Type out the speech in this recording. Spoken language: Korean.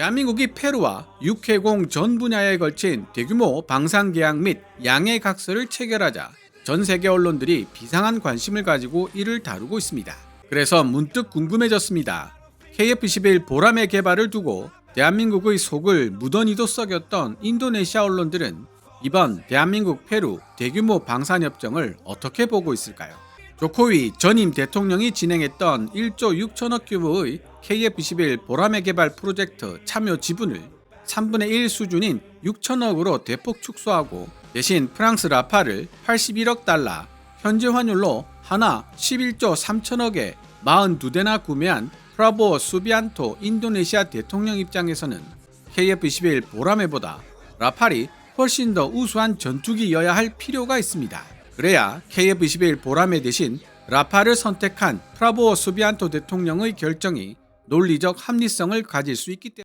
대한민국이 페루와 육해공 전 분야에 걸친 대규모 방산 계약 및 양해 각서를 체결하자 전 세계 언론들이 비상한 관심을 가지고 이를 다루고 있습니다. 그래서 문득 궁금해졌습니다. KF-11 보람의 개발을 두고 대한민국의 속을 무던히도 썩였던 인도네시아 언론들은 이번 대한민국 페루 대규모 방산협정을 어떻게 보고 있을까요? 조코위 전임 대통령이 진행했던 1조 6천억 규모의 KF-11 보람의 개발 프로젝트 참여 지분을 3분의 1 수준인 6천억으로 대폭 축소하고 대신 프랑스 라파를 81억 달러, 현재 환율로 하나 11조 3천억에 42대나 구매한 프라보 수비안토 인도네시아 대통령 입장에서는 KF-11 보라매보다 라팔이 훨씬 더 우수한 전투기여야 할 필요가 있습니다. 그래야 KF-21 보라매 대신 라파를 선택한 프라보 수비안토 대통령의 결정이 논리적 합리성을 가질 수 있기 때문입니다.